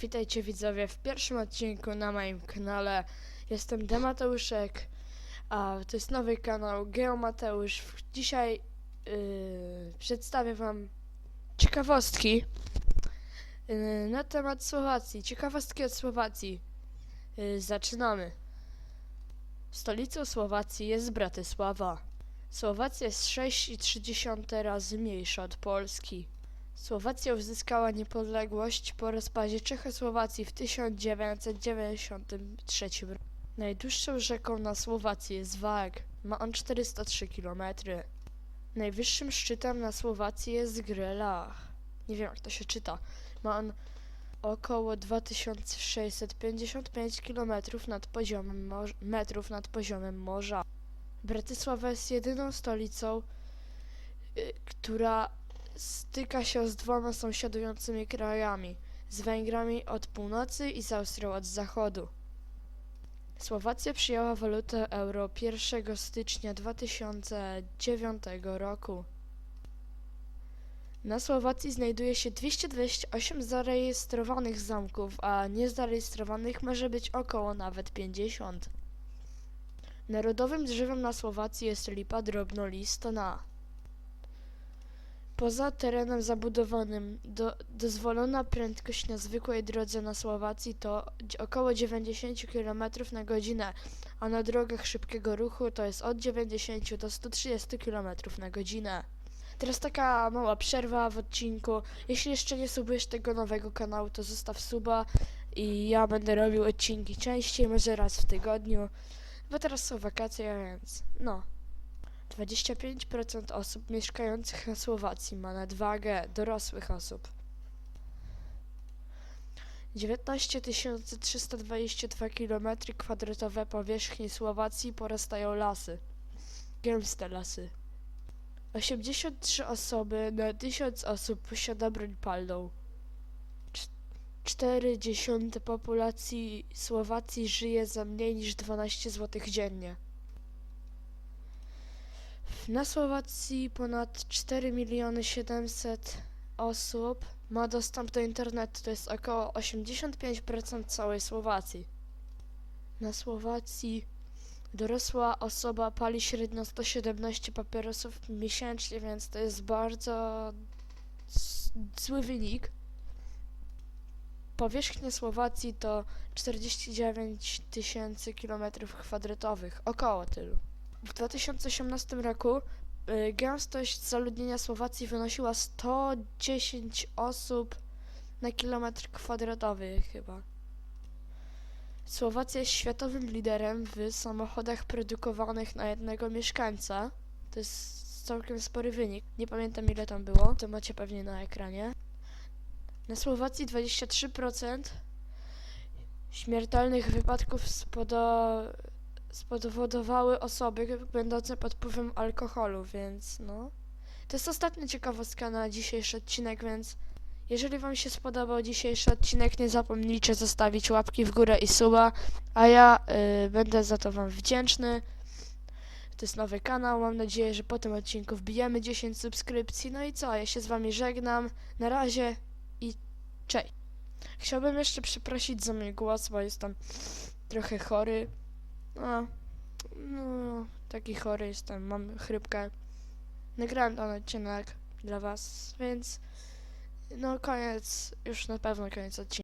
Witajcie widzowie w pierwszym odcinku na moim kanale. Jestem Demateuszek, a to jest nowy kanał Geomateusz. Dzisiaj yy, przedstawię wam ciekawostki yy, na temat Słowacji. Ciekawostki od Słowacji. Yy, zaczynamy. Stolicą Słowacji jest Bratysława. Słowacja jest 6,3 razy mniejsza od Polski. Słowacja uzyskała niepodległość po rozpadzie Czechosłowacji w 1993 roku. Najdłuższą rzeką na Słowacji jest Wag. Ma on 403 km. Najwyższym szczytem na Słowacji jest Grelach. Nie wiem jak to się czyta. Ma on około 2655 km nad poziomem metrów nad poziomem morza. Bratysława jest jedyną stolicą, y, która styka się z dwoma sąsiadującymi krajami z Węgrami od północy i z Austrią od zachodu. Słowacja przyjęła walutę euro 1 stycznia 2009 roku. Na Słowacji znajduje się 228 zarejestrowanych zamków, a niezarejestrowanych może być około nawet 50. Narodowym drzewem na Słowacji jest lipa drobnolistna. Poza terenem zabudowanym do, dozwolona prędkość na zwykłej drodze na Słowacji to około 90 km na godzinę, a na drogach szybkiego ruchu to jest od 90 do 130 km na godzinę. Teraz taka mała przerwa w odcinku. Jeśli jeszcze nie subujesz tego nowego kanału, to zostaw suba i ja będę robił odcinki częściej, może raz w tygodniu, bo teraz są wakacje, więc no. 25% osób mieszkających na Słowacji ma nadwagę dorosłych osób. 19 322 km2 powierzchni Słowacji porastają lasy. Gęste lasy. 83 osoby na 1000 osób posiada broń palną. 4 dziesiąte populacji Słowacji żyje za mniej niż 12 zł dziennie. Na Słowacji ponad 4 miliony 700 osób ma dostęp do internetu, to jest około 85% całej Słowacji. Na Słowacji dorosła osoba pali średnio 117 papierosów miesięcznie, więc to jest bardzo zły wynik. Powierzchnia Słowacji to 49 tysięcy kilometrów kwadratowych, około tylu. W 2018 roku y, gęstość zaludnienia Słowacji wynosiła 110 osób na kilometr kwadratowy chyba. Słowacja jest światowym liderem w samochodach produkowanych na jednego mieszkańca. To jest całkiem spory wynik. Nie pamiętam ile tam było. To macie pewnie na ekranie. Na Słowacji 23% śmiertelnych wypadków spodo spowodowały osoby będące pod wpływem alkoholu, więc no. To jest ostatnia ciekawostka na dzisiejszy odcinek, więc jeżeli Wam się spodobał dzisiejszy odcinek, nie zapomnijcie zostawić łapki w górę i suba, a ja y, będę za to Wam wdzięczny. To jest nowy kanał, mam nadzieję, że po tym odcinku wbijemy 10 subskrypcji. No i co, ja się z Wami żegnam. Na razie i cześć. Chciałbym jeszcze przeprosić za mój głos, bo jestem trochę chory. No, no, taki chory jestem, mam chrypkę. Nagrałem ten odcinek dla was, więc no koniec, już na pewno koniec odcinka.